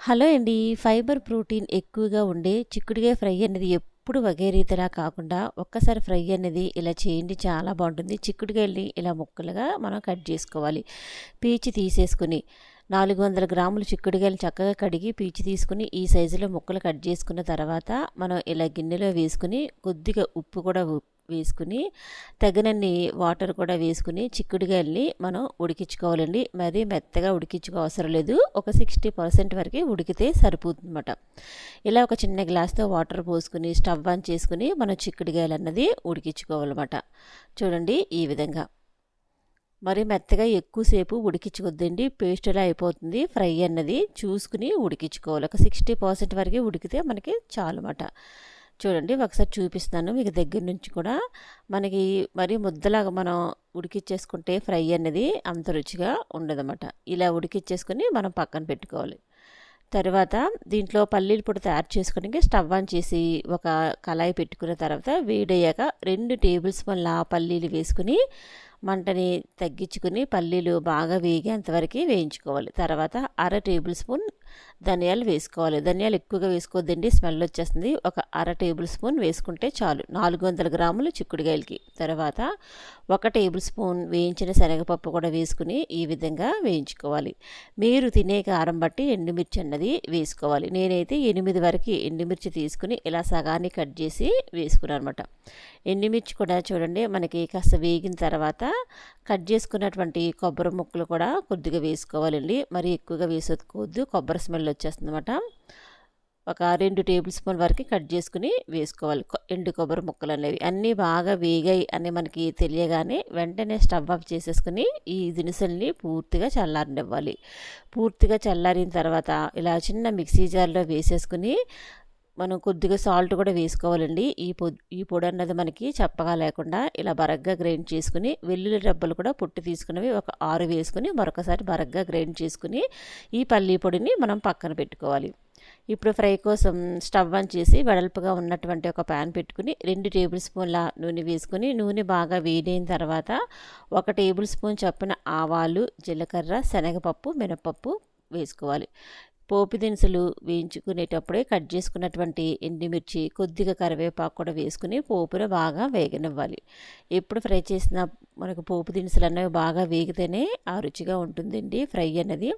Hello అండి. Fibre protein ఎక్కువగా ఉండే చిక్కుడుగా ఫ్రై అనేది ఎప్పుడు ఒకే రీతిలా కాకుండా ఒక్కసారి ఫ్రై అనేది ఇలా చేయండి చాలా బాగుంటుంది. చిక్కుడుగాయల్ని ఇలా ముక్కలుగా మనం కట్ చేసుకోవాలి. పీచి తీసేసుకుని నాలుగు వందల గ్రాములు చిక్కుడుగాయలు చక్కగా కడిగి పీచి తీసుకుని ఈ సైజులో ముక్కలు కట్ చేసుకున్న తర్వాత మనం ఇలా గిన్నెలో వేసుకుని కొద్దిగా ఉప్పు కూడా వేసుకుని తగినన్ని వాటర్ కూడా వేసుకుని చిక్కుడుగాయల్ని మనం ఉడికించుకోవాలండి. మరీ మెత్తగా ఉడికించుకో అవసరం లేదు. ఒక సిక్స్టీ పర్సెంట్ వరకు ఉడికితే సరిపోతుందన్నమాట. ఇలా ఒక చిన్న గ్లాస్తో వాటర్ పోసుకుని స్టవ్ ఆన్ చేసుకుని మనం చిక్కుడుగాయలు అన్నది ఉడికించుకోవాలన్నమాట. చూడండి ఈ విధంగా. మరి మెత్తగా ఎక్కువసేపు ఉడికించుకొద్దండి పేస్ట్లా అయిపోతుంది ఫ్రై అన్నది చూసుకుని ఉడికించుకోవాలి. ఒక సిక్స్టీ పర్సెంట్ వరకు ఉడికితే మనకి చాలు అన్నమాట చూడండి ఒకసారి చూపిస్తాను మీకు దగ్గర నుంచి కూడా మనకి మరి ముద్దలాగా మనం ఉడికిచ్చేసుకుంటే ఫ్రై అనేది అంత రుచిగా ఉండదన్నమాట. ఇలా ఉడికిచ్చేసుకొని మనం పక్కన పెట్టుకోవాలి. తర్వాత దీంట్లో పల్లీల పొడి తయారు చేసుకోవడానికి స్టవ్ ఆన్ చేసి ఒక కళాయి పెట్టుకున్న తర్వాత వేడయ్యాక రెండు టేబుల్ స్పూన్ల పల్లీలు వేసుకుని మంటని తగ్గించుకుని పల్లీలు బాగా వేగేంతవరకు వేయించుకోవాలి. తర్వాత అర టేబుల్ స్పూన్ ధనియాలు వేసుకోవాలి. ధనియాలు ఎక్కువగా వేసుకోవద్దండి. స్మెల్ వచ్చేస్తుంది. ఒక అర టేబుల్ స్పూన్ వేసుకుంటే చాలు. నాలుగు వందల గ్రాములు చిక్కుడుగాయలకి తర్వాత ఒక టేబుల్ స్పూన్ వేయించిన శనగపప్పు కూడా వేసుకుని ఈ విధంగా వేయించుకోవాలి. మీరు తినే కారం బట్టి ఎండుమిర్చి అన్నది వేసుకోవాలి. నేనైతే ఎనిమిది వరకు ఎండుమిర్చి తీసుకుని ఇలా సగాన్ని కట్ చేసి వేసుకున్నాను అనమాట ఎండుమిర్చి కూడా చూడండి మనకి కాస్త వేగిన తర్వాత కట్ చేసుకున్నటువంటి కొబ్బరి ముక్కలు కూడా కొద్దిగా వేసుకోవాలండి. మరి ఎక్కువగా వేసుకోవద్దు కొబ్బరి స్మెల్ వచ్చేస్తుంది అనమాట ఒక రెండు టేబుల్ స్పూన్ వరకు కట్ చేసుకుని వేసుకోవాలి. ఎండు కొబ్బరి ముక్కలు అనేవి. అన్నీ బాగా వేగాయి అని మనకి తెలియగానే వెంటనే స్టవ్ ఆఫ్ చేసేసుకుని ఈ దినుసుల్ని పూర్తిగా చల్లారనివ్వాలి. పూర్తిగా చల్లారిన తర్వాత ఇలా చిన్న మిక్సీ జార్లో వేసేసుకుని మనం కొద్దిగా సాల్ట్ కూడా వేసుకోవాలండి. ఈ పొ ఈ పొడి అన్నది మనకి చప్పగా లేకుండా ఇలా బరగ్గా గ్రైండ్ చేసుకుని వెల్లుల్లి డబ్బలు కూడా పుట్టి తీసుకున్నవి ఒక ఆరు వేసుకుని మరొకసారి బరగ్గా గ్రైండ్ చేసుకుని ఈ పల్లీ పొడిని మనం పక్కన పెట్టుకోవాలి. ఇప్పుడు ఫ్రై కోసం స్టవ్ ఆన్ చేసి వెడల్పుగా ఉన్నటువంటి ఒక ప్యాన్ పెట్టుకుని రెండు టేబుల్ స్పూన్ల నూనె వేసుకుని నూనె బాగా వేడైన తర్వాత ఒక టేబుల్ స్పూన్ చొప్పున ఆవాలు జీలకర్ర శనగపప్పు మినపప్పు వేసుకోవాలి. పోపు దినుసులు వేయించుకునేటప్పుడే కట్ చేసుకున్నటువంటి ఎండుమిర్చి కొద్దిగా కరివేపాకు కూడా వేసుకుని పోపును బాగా వేగనివ్వాలి. ఎప్పుడు ఫ్రై చేసిన మనకు పోపు దినుసులు అన్నవి బాగా వేగితేనే ఆ రుచిగా ఉంటుందండి ఫ్రై అన్నది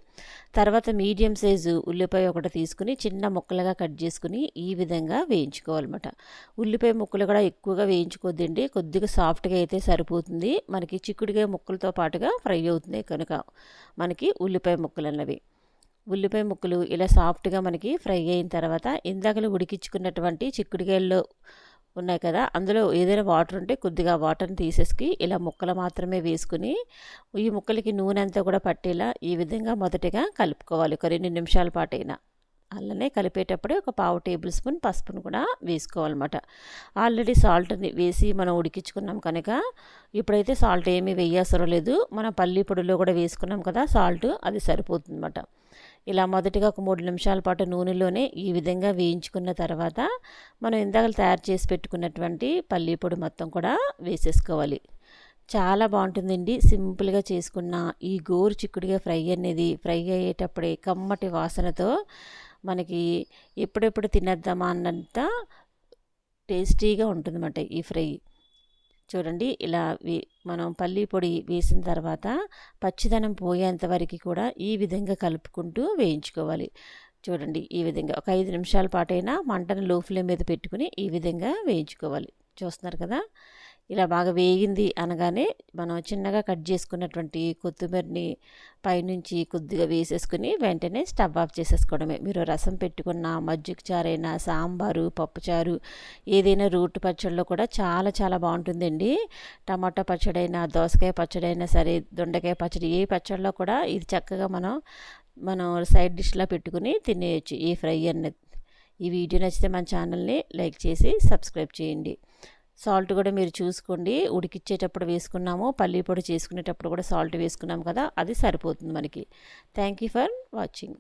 తర్వాత మీడియం సైజు ఉల్లిపాయ ఒకటి తీసుకుని చిన్న ముక్కలుగా కట్ చేసుకుని ఈ విధంగా వేయించుకోవాలన్నమాట. ఉల్లిపాయ ముక్కలు కూడా ఎక్కువగా వేయించుకోద్దండి కొద్దిగా సాఫ్ట్గా అయితే సరిపోతుంది. మనకి చిక్కుడుగా ముక్కలతో పాటుగా ఫ్రై అవుతుంది కనుక మనకి ఉల్లిపాయ ముక్కలు అన్నవి. ఉల్లిపాయ ముక్కలు ఇలా సాఫ్ట్గా మనకి ఫ్రై అయిన తర్వాత ఇందాకలు ఉడికించుకున్నటువంటి చిక్కుడుకాయల్లో ఉన్నాయి కదా అందులో ఏదైనా వాటర్ ఉంటే కొద్దిగా వాటర్ని తీసేసి ఇలా ముక్కలు మాత్రమే వేసుకుని ఈ ముక్కలకి నూనె అంతా కూడా పట్టేలా ఈ విధంగా మొదటిగా కలుపుకోవాలి. ఒక రెండు నిమిషాల పాటు అయినా అలానే కలిపేటప్పుడే ఒక పావు టేబుల్ స్పూన్ పసుపును కూడా వేసుకోవాలన్నమాట. ఆల్రెడీ సాల్ట్ని వేసి మనం ఉడికించుకున్నాం కనుక ఇప్పుడైతే సాల్ట్ ఏమీ వేయాల్సిన లేదు. మన పల్లి పొడిలో కూడా వేసుకున్నాం కదా సాల్ట్ అది సరిపోతుందన్నమాట. ఇలా మొదటిగా ఒక మూడు నిమిషాల పాటు నూనెలోనే ఈ విధంగా వేయించుకున్న తర్వాత మనం ఇందాక తయారు చేసి పెట్టుకున్నటువంటి పల్లీ పొడి మొత్తం కూడా వేసేసుకోవాలి. చాలా బాగుంటుందండి. సింపుల్గా చేసుకున్న ఈ గోరు చిక్కుడుగా ఫ్రై అనేది ఫ్రై అయ్యేటప్పుడే కమ్మటి వాసనతో మనకి ఎప్పుడెప్పుడు తినేద్దామా అన్నంత టేస్టీగా ఉంటుందన్నమాట ఈ ఫ్రై. చూడండి ఇలా మనం పల్లీ పొడి వేసిన తర్వాత పచ్చిదనం పోయేంత వరకు కూడా ఈ విధంగా కలుపుకుంటూ వేయించుకోవాలి. చూడండి ఈ విధంగా ఒక ఐదు నిమిషాల పాటైనా మంటను లో ఫ్లేమ్ మీద పెట్టుకుని ఈ విధంగా వేయించుకోవాలి. చూస్తున్నారు కదా? ఇలా బాగా వేగింది అనగానే మనం చిన్నగా కట్ చేసుకున్నటువంటి కొత్తిమీరని పైనుంచి కొద్దిగా వేసేసుకుని వెంటనే స్టవ్ ఆఫ్ చేసేసుకోవడమే. మీరు రసం పెట్టుకున్న మజ్జిగ చారైనా సాంబారు పప్పుచారు ఏదైనా రూట్ పచ్చడిలో కూడా చాలా చాలా బాగుంటుందండి. టమాటా పచ్చడైనా దోసకాయ పచ్చడైనా సరే దొండకాయ పచ్చడి ఏ పచ్చడిలో కూడా ఇది చక్కగా మనం మనం సైడ్ డిష్లా పెట్టుకుని తినేయచ్చు. ఈ ఫ్రై అన్నది. ఈ వీడియో నచ్చితే మన ఛానల్ని లైక్ చేసి సబ్స్క్రైబ్ చేయండి. సాల్ట్ కూడా మీరు చూసుకోండి. ఉడికిచ్చేటప్పుడు వేసుకున్నాము. పల్లీ పొడి చేసుకునేటప్పుడు కూడా సాల్ట్ వేసుకున్నాము కదా అది సరిపోతుంది మనకి. Thank you for watching